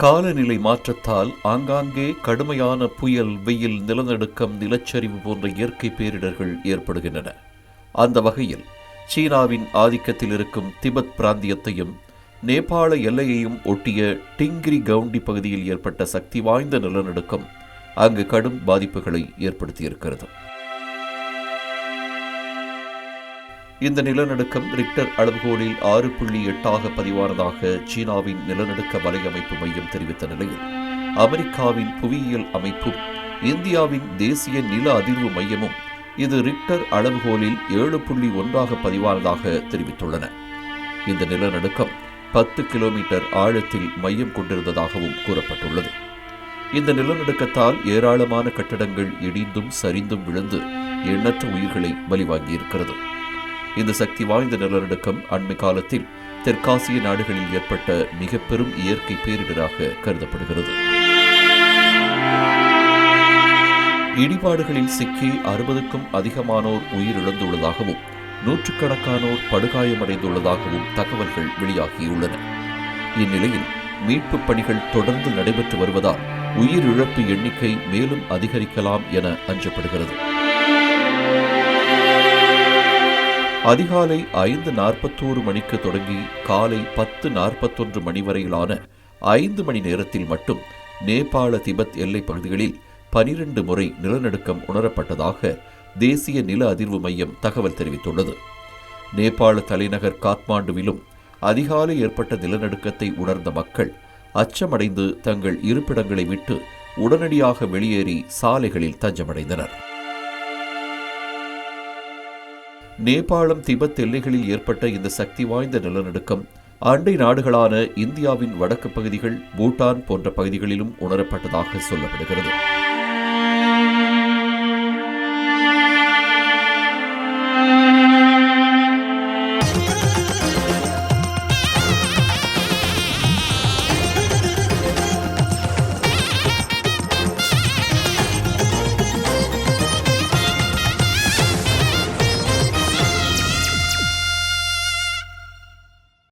காலநிலை மாற்றத்தால் ஆங்காங்கே கடுமையான புயல் வெயில் நிலநடுக்கம் நிலச்சரிவு போன்ற இயற்கை பேரிடர்கள் ஏற்படுகின்றன. அந்த வகையில் சீனாவின் ஆதிக்கத்தில் இருக்கும் திபெத் பிராந்தியத்தையும் நேபாள எல்லையையும் ஒட்டிய டிங்கிரி கவுண்டி பகுதியில் ஏற்பட்ட சக்தி வாய்ந்த நிலநடுக்கம் அங்கு கடும் பாதிப்புகளை ஏற்படுத்தியிருக்கிறது. இந்த நிலநடுக்கம் ரிக்டர் அளவுகோலில் ஆறு புள்ளி எட்டாக பதிவானதாக சீனாவின் நிலநடுக்க வலையமைப்பு மையம் தெரிவித்த நிலையில் அமெரிக்காவின் புவியியல் அமைப்பும் இந்தியாவின் தேசிய நில அதிர்வு மையமும் இது ரிக்டர் அளவுகோலில் ஏழு புள்ளி ஒன்றாக பதிவானதாக தெரிவித்துள்ளன. இந்த நிலநடுக்கம் பத்து கிலோமீட்டர் ஆழத்தில் மையம் கொண்டிருந்ததாகவும் கூறப்பட்டுள்ளது. இந்த நிலநடுக்கத்தால் ஏராளமான கட்டடங்கள் இடிந்தும் சரிந்தும் விழுந்து எண்ணற்ற உயிர்களை பலிவாங்கியிருக்கிறது. இந்த சக்தி வாய்ந்த நிலநடுக்கம் அண்மை காலத்தில் தெற்காசிய நாடுகளில் ஏற்பட்ட மிக பெரும் இயற்கை பேரிடராக கருதப்படுகிறது. இடிபாடுகளில் சிக்கி அறுபதுக்கும் அதிகமானோர் உயிரிழந்துள்ளதாகவும் நூற்றுக்கணக்கானோர் படுகாயமடைந்துள்ளதாகவும் தகவல்கள் வெளியாகியுள்ளன. இந்நிலையில் மீட்புப் பணிகள் தொடர்ந்து நடைபெற்று வருவதால் உயிரிழப்பு எண்ணிக்கை மேலும் அதிகரிக்கலாம் என அஞ்சப்படுகிறது. அதிகாலை ஐந்து நாற்பத்தோரு மணிக்கு தொடங்கி காலை பத்து நாற்பத்தொன்று மணி வரையிலான ஐந்து மணி நேரத்தில் மட்டும் நேபாள திபெத் எல்லைப் பகுதிகளில் பனிரெண்டு முறை நிலநடுக்கம் உணரப்பட்டதாக தேசிய நில அதிர்வு மையம் தகவல் தெரிவித்துள்ளது. நேபாள தலைநகர் காத்மாண்டுவிலும் அதிகாலை ஏற்பட்ட நிலநடுக்கத்தை உணர்ந்த மக்கள் அச்சமடைந்து தங்கள் இருப்பிடங்களை விட்டு உடனடியாக வெளியேறி சாலைகளில் தஞ்சமடைந்தனர். நேபாளம் திபெத் எல்லைகளில் ஏற்பட்ட இந்த சக்தி வாய்ந்த நிலநடுக்கம் அண்டை நாடுகளான இந்தியாவின் வடக்கு பகுதிகள் பூட்டான் போன்ற பகுதிகளிலும் உணரப்பட்டதாக சொல்லப்படுகிறது.